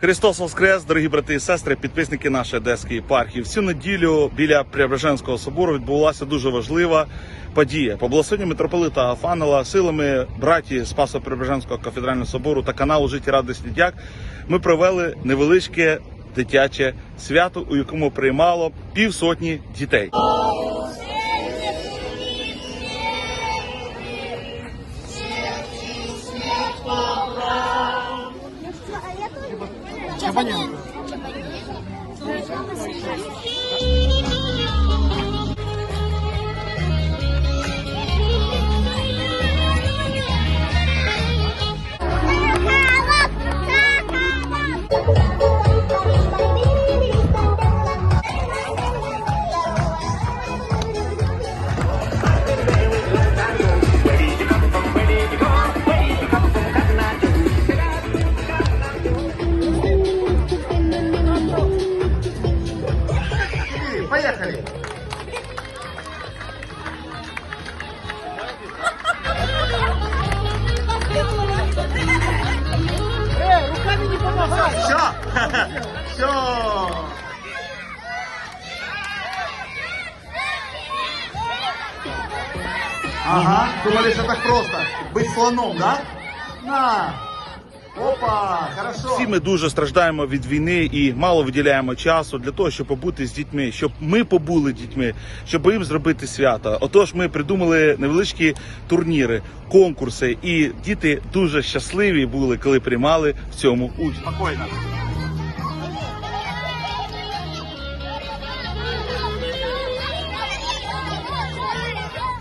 Христос Воскрес, дорогі брати і сестри, підписники нашої Одеської єпархії. Всю неділю біля Преображенського собору відбулася дуже важлива подія. По благословенню митрополита Агафанела силами браті Спасо Преображенського кафедрального собору та каналу Життя Радості Дяк ми провели невеличке дитяче свято, у якому приймало півсотні дітей. acompáñame. Поехали. Э, руками не помогай. Все! Все! Ага, думали, что так просто. Быть слоном, да? На. Опа, хорошо. Всі ми дуже страждаємо від війни і мало виділяємо часу для того, щоб побути з дітьми, щоб ми побули дітьми, щоб їм зробити свято. Отож, ми придумали невеличкі турніри, конкурси, і діти дуже щасливі були, коли приймали в цьому участь. Спокійно.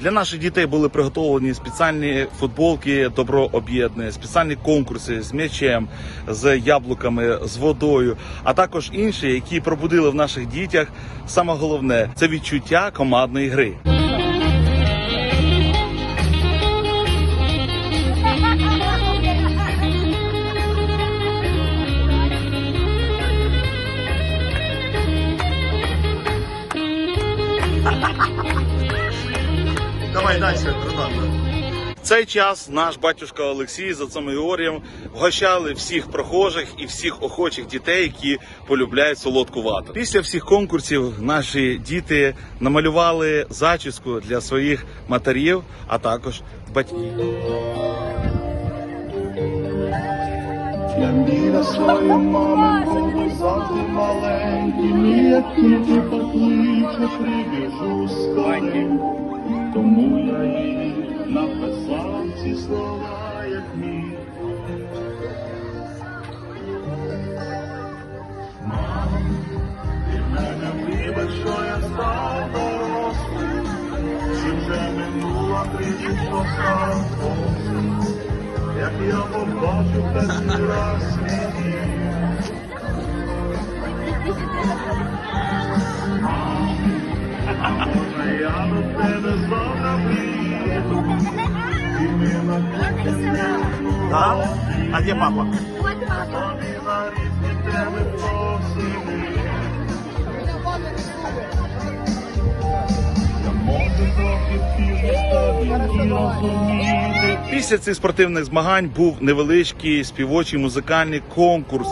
Для наших дітей були приготовлені спеціальні футболки Добро об'єднує, спеціальні конкурси з м'ячем, з яблуками, з водою, а також інші, які пробудили в наших дітях саме головне це відчуття командної гри. Давай дальше, братан. В цей час наш батюшка Олексій за цим Георгієм вгощали всіх прохожих і всіх охочих дітей, які полюбляють солодку вату. Після всіх конкурсів наші діти намалювали зачіску для своїх матерів, а також батьків. Я міра свою маму буду завжди маленьким, як тільки покличе, прибіжу скорим. Тому я їй написав ці слова, як міг. Мам, ти мене вибач, що я вже минула тридцять шоста як я побачу перший раз Да? А где папа? Після цих спортивних змагань був невеличкий співочий музикальний конкурс.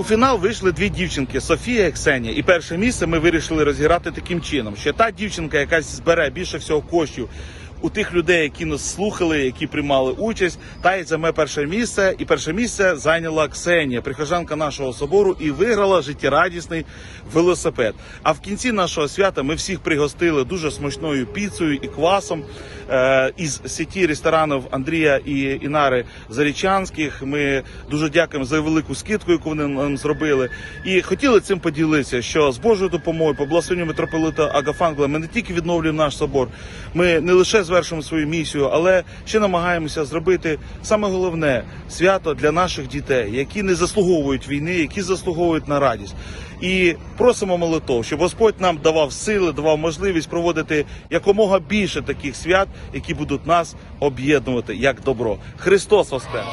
У фінал вийшли дві дівчинки Софія і Ксенія. І перше місце ми вирішили розіграти таким чином, що та дівчинка, яка збере більше всього коштів у тих людей, які нас слухали, які приймали участь. Та й займе перше місце. І перше місце зайняла Ксенія, прихожанка нашого собору, і виграла життєрадісний велосипед. А в кінці нашого свята ми всіх пригостили дуже смачною піцею і квасом е, із сіті ресторанів Андрія і Інари Зарічанських. Ми дуже дякуємо за велику скидку, яку вони нам зробили. І хотіли цим поділитися, що з Божою допомогою, по благословенню митрополита Агафангла, ми не тільки відновлюємо наш собор, ми не лише звершуємо свою місію, але ще намагаємося зробити саме головне свято для наших дітей, які не заслуговують війни, які заслуговують на радість. І просимо молитов, щоб Господь нам давав сили, давав можливість проводити якомога більше таких свят, які будуть нас об'єднувати як добро. Христос Воскрес!